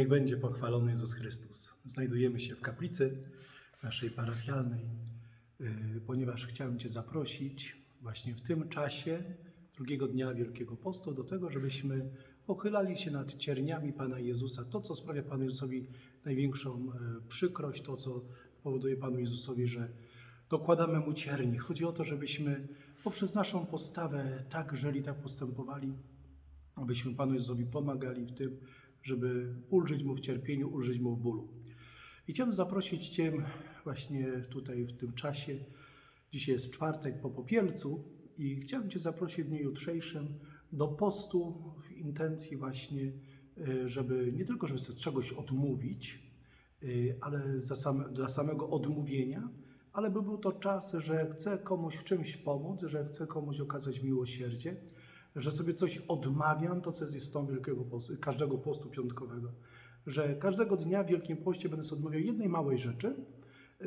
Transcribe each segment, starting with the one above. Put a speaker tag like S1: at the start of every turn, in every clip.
S1: Niech będzie pochwalony Jezus Chrystus. Znajdujemy się w kaplicy naszej parafialnej, yy, ponieważ chciałem Cię zaprosić właśnie w tym czasie drugiego dnia Wielkiego Postu do tego, żebyśmy pochylali się nad cierniami Pana Jezusa. To, co sprawia Panu Jezusowi największą e, przykrość, to, co powoduje Panu Jezusowi, że dokładamy Mu cierni. Chodzi o to, żebyśmy poprzez naszą postawę tak żyli, tak postępowali, abyśmy Panu Jezusowi pomagali w tym, żeby ulżyć Mu w cierpieniu, ulżyć Mu w bólu. I chciałem zaprosić Cię właśnie tutaj w tym czasie. Dzisiaj jest czwartek po popielcu i chciałbym Cię zaprosić w dniu jutrzejszym do postu w intencji właśnie, y, żeby nie tylko, żeby sobie czegoś odmówić, y, ale same, dla samego odmówienia, ale by był to czas, że chcę komuś w czymś pomóc, że chcę komuś okazać miłosierdzie, że sobie coś odmawiam, to co jest istotą wielkiego postu, każdego postu piątkowego, że każdego dnia w Wielkim Poście będę sobie odmawiał jednej małej rzeczy, y,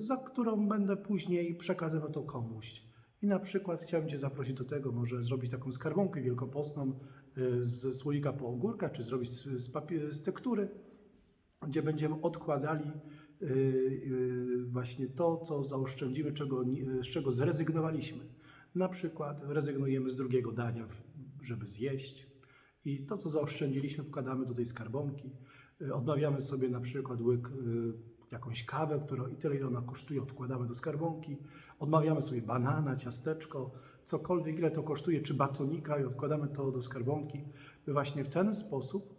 S1: za którą będę później przekazywał to komuś. I na przykład chciałem Cię zaprosić do tego, może zrobić taką skarbonkę wielkopostną y, ze słoika po ogórka, czy zrobić z, z, tektury, gdzie będziemy odkładali y, właśnie to, co zaoszczędzimy, czego, z czego zrezygnowaliśmy. Na przykład rezygnujemy z drugiego dania, żeby zjeść i to, co zaoszczędziliśmy, wkładamy do tej skarbonki. Y, Odmawiamy sobie na przykład łyk, y, jakąś kawę, którą i tyle, ile ona kosztuje, odkładamy do skarbonki. Odmawiamy sobie banana, ciasteczko, cokolwiek, ile to kosztuje, czy batonika i odkładamy to do skarbonki, by właśnie w ten sposób,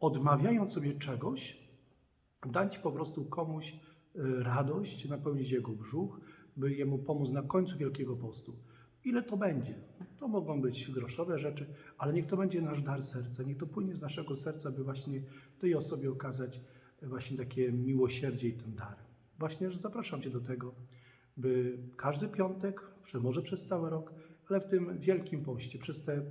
S1: odmawiając sobie czegoś, dać po prostu komuś y, radość, napełnić jego brzuch, by jemu pomóc na końcu Wielkiego Postu. Ile to będzie? To mogą być groszowe rzeczy, ale niech to będzie nasz dar serca, niech to płynie z naszego serca, by właśnie tej osobie okazać właśnie takie miłosierdzie i ten dar. Właśnie że zapraszam Cię do tego, by każdy piątek, że może przez cały rok, ale w tym Wielkim Poście, przez te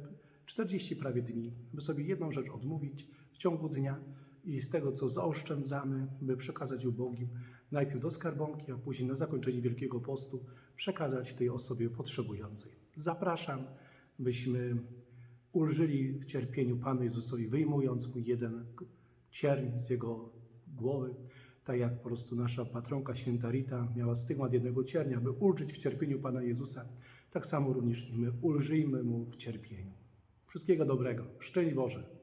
S1: 40 prawie dni, by sobie jedną rzecz odmówić w ciągu dnia i z tego, co zaoszczędzamy, by przekazać ubogim, najpierw do skarbonki, a później na zakończenie Wielkiego Postu przekazać tej osobie potrzebującej. Zapraszam, byśmy ulżyli w cierpieniu Panu Jezusowi, wyjmując mu jeden cierń z jego głowy, tak jak po prostu nasza patronka święta Rita miała stygmat jednego ciernia, by ulżyć w cierpieniu Pana Jezusa, tak samo również i my ulżyjmy mu w cierpieniu. Wszystkiego dobrego. Szczęść Boże.